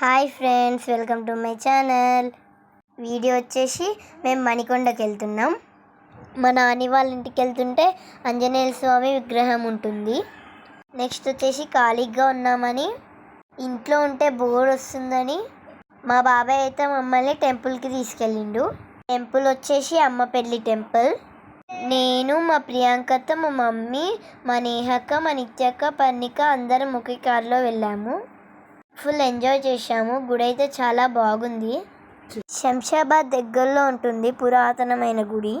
Hi friends welcome to my channel. Video వచ్చేసి మేము మణికొండకి వెళ్తున్నాం. మా నాని వాళ్ళ ఇంటికి వెళ్తుంటే ఆంజనేయ స్వామి విగ్రహం ఉంటుంది. నెక్స్ట్ వచ్చేసి ఖాళీగా ఉన్నామని ఇంట్లో ఉంటే బోర్ వస్తుందని మా బాబాయ్ అయితే మమ్మల్ని టెంపుల్కి తీసుకెళ్ళిండు. టెంపుల్ వచ్చేసి అమ్మ పెళ్ళి టెంపుల్. నేను మా ప్రియాంకతో మా మమ్మీ మా నేహక్క మా నిత్యక్క పన్నిక అందరం ఒకే కారులో వెళ్ళాము. ఫుల్ ఎంజాయ్ చేశాము. గుడి అయితే చాలా బాగుంది. శంషాబాద్ దగ్గరలో ఉంటుంది పురాతనమైన గుడి.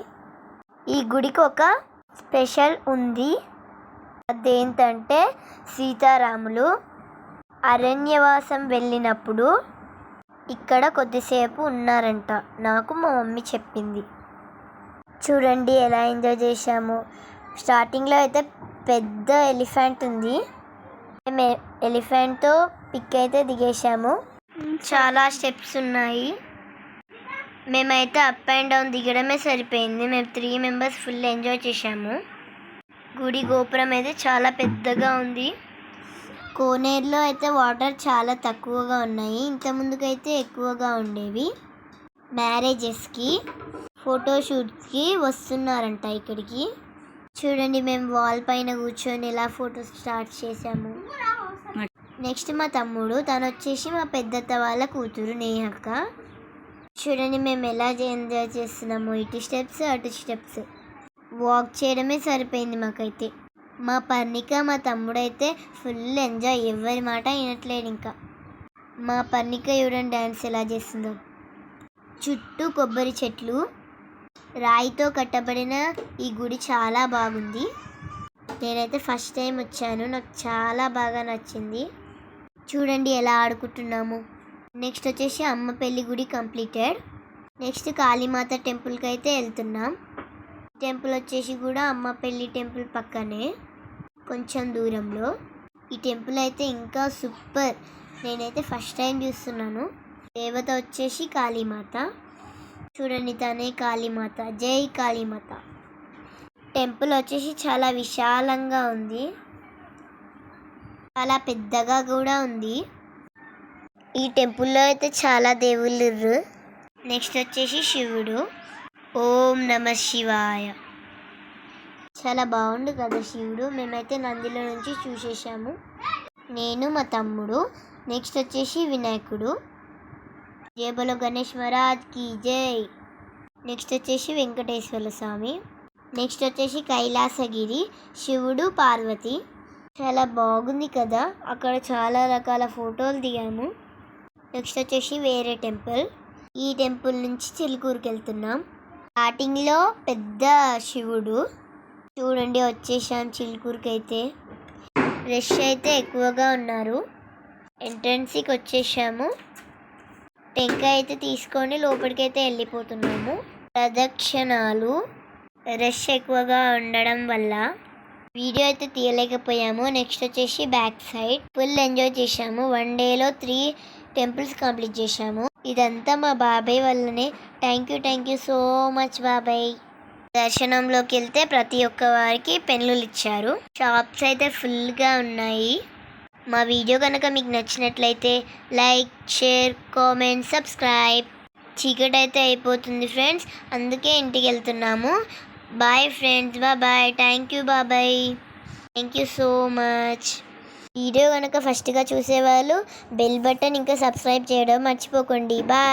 ఈ గుడికి ఒక స్పెషల్ ఉంది. అదేంటంటే సీతారాములు అరణ్యవాసం వెళ్ళినప్పుడు ఇక్కడ కొద్దిసేపు ఉన్నారంట. నాకు మా మమ్మీ చెప్పింది. చూడండి ఎలా ఎంజాయ్ చేశాము. స్టార్టింగ్లో అయితే పెద్ద ఎలిఫెంట్ ఉంది. మేము ఎలిఫెంట్తో పిక్ అయితే దిగేసాము చాలా స్టెప్స్ ఉన్నాయి. మేమైతే అప్ అండ్ డౌన్ దిగడమే సరిపోయింది. మేము త్రీ మెంబర్స్ ఫుల్ ఎంజాయ్ చేసాము గుడి గోపురం అయితే చాలా పెద్దగా ఉంది. కోనేరులో అయితే వాటర్ చాలా తక్కువగా ఉన్నాయి. ఇంత ముందుకైతే ఎక్కువగా ఉండేవి. మ్యారేజెస్కి ఫోటోషూట్కి వస్తున్నారంట ఇక్కడికి. చూడండి మేము వాల్ పైన కూర్చొని ఎలా ఫొటోస్ స్టార్ట్ చేసాము నెక్స్ట్ మా తమ్ముడు తను వచ్చేసి మా పెద్దత్త వాళ్ళ కూతురు నేహక్క చూడండి మేము ఎలా ఎంజాయ్ చేస్తున్నాము ఇటు స్టెప్స్ అటు స్టెప్స్. వాక్ చేయడమే సరిపోయింది మాకైతే. మా పర్ణిక మా తమ్ముడైతే ఫుల్ ఎంజాయ్ ఎవరి మాట వినట్లేదు ఇంకా. మా పర్ణిక చూడండి డ్యాన్స్ ఎలా చేస్తుందో. చుట్టూ కొబ్బరి చెట్లు. రాయితో కట్టబడిన ఈ గుడి చాలా బాగుంది. నేనైతే ఫస్ట్ టైం వచ్చాను నాకు చాలా బాగా నచ్చింది. చూడండి ఎలా ఆడుకుంటున్నాము. నెక్స్ట్ వచ్చేసి అమ్మ పెళ్ళి గుడి కంప్లీటెడ్. నెక్స్ట్ కాళీమాత టెంపుల్కి అయితే వెళ్తున్నాం. టెంపుల్ వచ్చేసి కూడా అమ్మ పెళ్ళి టెంపుల్ పక్కనే కొంచెం దూరంలో. ఈ టెంపుల్ అయితే ఇంకా సూపర్. నేనైతే ఫస్ట్ టైం చూస్తున్నాను. దేవత వచ్చేసి కాళీమాత. చూడండి తనే కాళీమాత. జై కాళీమాత. టెంపుల్ వచ్చేసి చాలా విశాలంగా ఉంది. చాలా పెద్దగా కూడా ఉంది. ఈ టెంపుల్లో అయితే చాలా దేవుళ్ళు ఇర్రు. నెక్స్ట్ వచ్చేసి శివుడు. ఓం నమ శివాయ. చాలా బాగుండు కదా శివుడు. మేమైతే నందిలో నుంచి చూసేసాము నేను మా తమ్ముడు. నెక్స్ట్ వచ్చేసి వినాయకుడు. జేబలో గణేష్ మహారాజ్కి జై. నెక్స్ట్ వచ్చేసి వెంకటేశ్వర స్వామి. నెక్స్ట్ వచ్చేసి కైలాసగిరి. శివుడు పార్వతి. చాలా బాగుంది కదా. అక్కడ చాలా రకాల ఫోటోలు దిగాము. నెక్స్ట్ వచ్చేసి వేరే టెంపుల్. ఈ టెంపుల్ నుంచి చిలుకూరుకి వెళ్తున్నాం. స్టార్టింగ్లో పెద్ద శివుడు. చూడండి వచ్చేసాం చిలుకూరుకి అయితే. రష్ అయితే ఎక్కువగా ఉన్నారు. ఎంట్రన్స్కి వచ్చేసాము. టెంకాయ అయితే తీసుకొని లోపలికి అయితే వెళ్ళిపోతున్నాము. ప్రదక్షిణాలు. రష్ ఎక్కువగా ఉండడం వల్ల వీడియో అయితే తీయలేకపోయాము. నెక్స్ట్ వచ్చేసి బ్యాక్ సైడ్ ఫుల్ ఎంజాయ్ చేసాము వన్ డేలో త్రీ టెంపుల్స్ కంప్లీట్ చేసాము ఇదంతా మా బాబాయ్ వల్లనే. Thank you thank you so much బాబాయ్. దర్శనంలోకి వెళ్తే ప్రతి ఒక్క వారికి పెన్నులు ఇచ్చారు. షాప్స్ అయితే ఫుల్గా ఉన్నాయి. మా వీడియో కనుక మీకు నచ్చినట్లయితే లైక్ షేర్ కామెంట్ సబ్స్క్రైబ్ చీకటి అయితే అయిపోతుంది ఫ్రెండ్స్ అందుకే ఇంటికి వెళ్తున్నాము. Bye friends bye thank you బాబాయ్ thank you so much video కనుక ఫస్ట్గా చూసేవాళ్ళు బెల్ బటన్ ఇంకా సబ్స్క్రైబ్ చేయడం మర్చిపోకండి. బాయ్